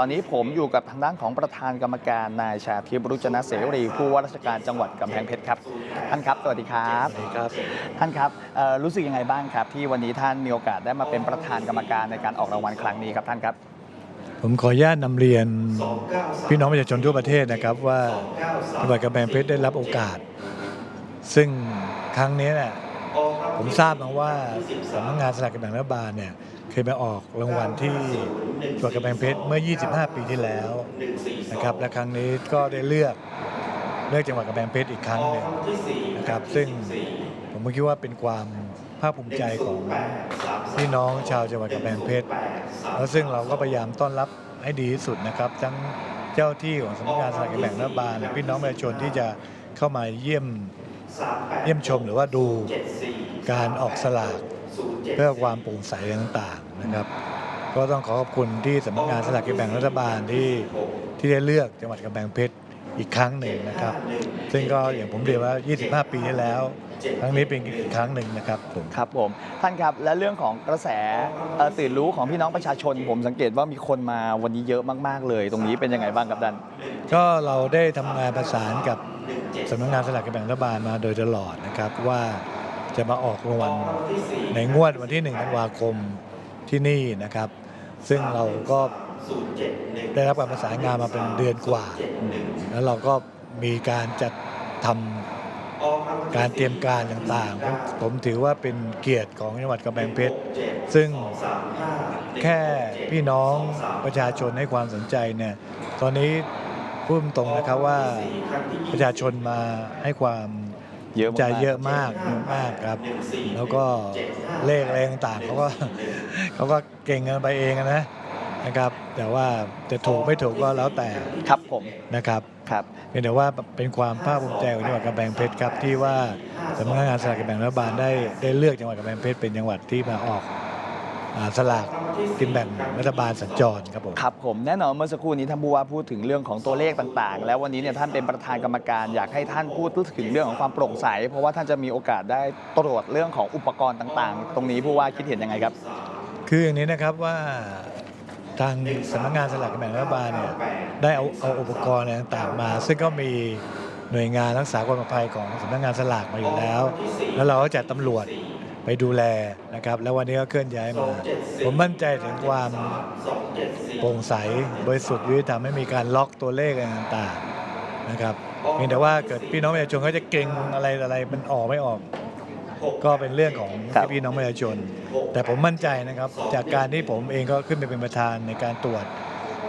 ตอนนี้ผมอยู่กับทางด้านของประธานกรรมการนายชาทิพย์รุจนะเสรีผู้ว่าราชการจังหวัดกำแพงเพชรครับท่านครับสวัสดีครับครับท่านครับเอ่อรู้สึกยังไงบ้างครับ ที่วันนี้ท่านมีโอกาสได้มาเป็นประธานกรรมการในการออกรางวัลครั้งนี้ครับท่านครับ ผมขออนุญาตนำเรียนพี่น้องประชาชนทั่วประเทศนะครับว่าจังหวัดกำแพงเพชรได้รับโอกาส ซึ่งครั้งนี้เนี่ยผมทราบมาว่าสำนักงานสลากกินแบ่งรัฐบาลเนี่ยเค ยไปออกรางวัลที่จังหวัดกำแพงเพชรเมื่อ 25 ปีที่แล้วนะครับและครั้งนี้ก็ได้เลือกเลือกจังหวัดกำแพงเพชรอีกครั้งหนึ่งนะครับ ซึ่งผมคิดว่าเป็นความภาคภูมิใจของพี่น้องชาวจังหวัดกำแพงเพชรแล้วซึ่งเราก็พยายามต้อนรับให้ดีที่สุดนะครับ ทั้งเจ้าที่ของสำนักงานสลากกินแบ่งรัฐบาลพี่น้องประชาชนที่จะเข้ามาเยี่ยมเยี่ยมชมหรือว่าดูการออกสลาก เพื่อความโปร่งใสต่างๆนะครับ ก็ต้องขอขอบคุณที่สำนักงานสลากกินแบ่งรัฐบาลที่ที่ได้เลือกจังหวัดกำแพงเพชรอีกครั้งหนึ่งนะครับ ซึ่งก็อย่างผมเรียนว่า 25 ปีที่แล้ว ครั้งนี้เป็นอีกครั้งหนึ่งนะครับผมครับผมท่านครับและเรื่องของกระแสเอ่อตื่นรู้ของพี่น้องประชาชน ผมสังเกตว่ามีคนมาวันนี้เยอะมากๆเลย ตรงนี้เป็นยังไงบ้างครับท่านก็เราได้ทำงานประสานกับสำนักงานสลากกินแบ่งรัฐบาลมาโดยตลอดนะครับว่า จะมาออกรางวัลในงวดวันที่1ธันวาคมที่นี่นะครับ ซึ่งเราก็ได้รับการประสานงานมาเป็นเดือนกว่า แล้วเราก็มีการจัดทำการเตรียมการต่างๆ ผมผมถือว่าเป็นเกียรติของจังหวัดกำแพงเพชร ซึ่งแค่พี่น้องประชาชนให้ความสนใจเนี่ย ตอนนี้พูดตรงๆนะครับว่าประชาชนมาให้ความ เยอะใจมากๆเยอะมากเยอะมากครับ แล้วก็เลขอะไรต่างๆเขาก็เขาก็เก่งกันไปเองนะนะครับ แต่ว่าจะถูกไม่ถูกก็แล้วแต่ครับผมนะครับครับเพียงแต่ว่าเป็นความภาคภูมิใจของจังหวัดกำแพงเพชรครับที่ว่าสำนักงานสลากกินแบ่งรัฐบาลได้ได้เลือกจังหวัดกำแพงเพชรเป็นจังหวัดที่มาออกอ่า สลากกินแบ่งรัฐบาลสัญจรครับผมครับผมแน่นอนเมื่อสักครู่นี้ท่านผู้ว่าพูดถึงเรื่องของตัวเลขต่างๆ แล้ววันนี้เนี่ยท่านเป็นประธานกรรมการอยากให้ท่านพูดถึงเรื่องของความโปร่งใส เพราะว่าท่านจะมีโอกาสได้ตรวจเรื่องของอุปกรณ์ต่างๆ ตรงนี้ผู้ว่าคิดเห็นยังไงครับ คืออย่างนี้นะครับว่าทางสำนักงานสลากกินแบ่งรัฐบาลเนี่ยได้เอาเอาอุปกรณ์อะไรต่างๆมา ซึ่งก็มีหน่วยงานรักษาความปลอดภัยของสำนักงานสลากมาอยู่แล้ว แล้วเราก็จัดตำรวจ ไปดูแลนะครับ แล้ววันนี้ก็เคลื่อนย้ายมา ผมมั่นใจถึงความโปร่งใสบริสุทธิ์ยุติธรรมไม่มีการล็อกตัวเลขอะไรต่างๆนะครับเพียงแต่ว่าเกิดพี่น้องประชาชนเขาจะเก่งอะไรอะไรมันออกไม่ออก ก็เป็นเรื่องของครับพี่น้องประชาชน แต่ผมมั่นใจนะครับ จากการที่ผมเองก็ขึ้นไปเป็นประธานในการตรวจ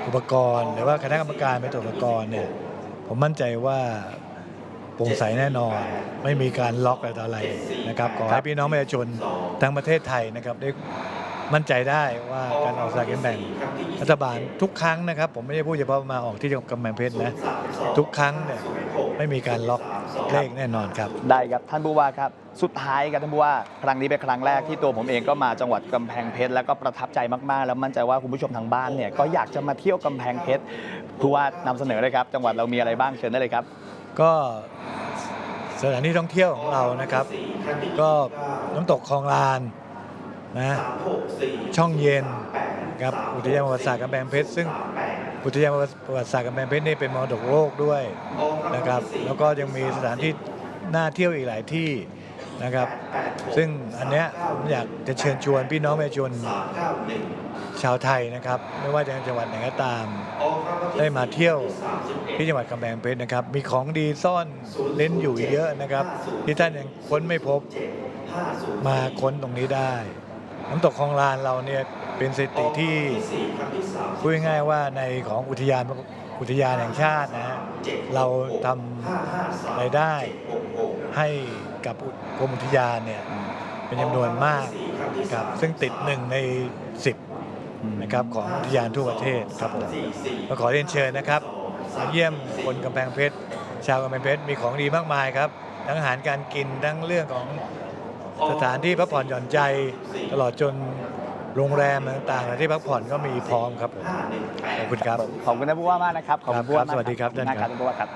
อุปกรณ์ หรือว่าคณะกรรมการไปตรวจอุปกรณ์เนี่ยผมมั่นใจว่า โปร่งใสแน่นอน ไม่มีการล็อกอะไรต่ออะไรนะครับขอให้พี่น้องประชาชนทั้งประเทศไทยนะครับได้มั่นใจได้ว่าการออกสลากกินแบ่งรัฐบาลทุกครั้งนะครับ ผมไม่ได้พูดเฉพาะมาออกที่กำแพงเพชรนะทุกครั้งเนี่ยไม่มีการล็อกเลขแน่นอนครับ ได้ครับท่านผู้ว่าครับสุดท้ายครับท่านผู้ว่าครั้งนี้เป็นครั้งแรกที่ตัวผมเองก็มาจังหวัดกำแพงเพชรแล้วก็ประทับใจมากๆ แล้วมั่นใจว่าคุณผู้ชมทางบ้านเนี่ยก็อยากจะมาเที่ยวกำแพงเพชรผู้ว่านำเสนอเลยครับ จังหวัดเรามีอะไรบ้างเชิญได้เลยครับ ก็สถานที่ท่องเที่ยวของเรานะครับ ก็น้ำตกคลองลานนะช่องเย็นครับอุทยานประวัติศาสตร์กำแพงเพชรซึ่งอุทยานประวัติศาสตร์กำแพงเพชรนี่เป็นมรดกโลกด้วยนะครับ แล้วก็ยังมีสถานที่น่าเที่ยวอีกหลายที่ นะครับ ซึ่งอันเนี้ยผมอยากจะเชิญชวนพี่น้องประชาชนชาวไทยนะครับ ไม่ว่าจะจังหวัดไหนก็ตาม ได้มาเที่ยวที่จังหวัดกำแพงเพชรนะครับ มีของดีซ่อนเล่นอยู่เยอะนะครับ ที่ท่านยังค้นไม่พบมาค้นตรงนี้ได้น้ำตกคลองลานเราเนี่ยเป็นสถิติที่พูดง่ายว่าในของอุทยานอุทยานแห่งชาตินะฮะเราทำรายได้ให้ กับกรมอุทยานเนี่ยเป็นจำนวนมากครับซึ่งติดหนึ่งในสิบนะครับของอุทยานทั่วประเทศครับผมก็ขอเรียนเชิญนะครับมาเยี่ยมคนกำแพงเพชร ชาวกำแพงเพชรมีของดีมากมายครับ ทั้งอาหารการกินทั้งเรื่องของสถานที่พักผ่อนหย่อนใจ ตลอดจนโรงแรมต่างๆที่พักผ่อนก็มีพร้อมครับผมขอบคุณครับขอบคุณท่านผู้ว่ามากนะครับขอบคุณผู้ว่าครับสวัสดีครับขอณมากท่านครับท่านผู้ว่าครับ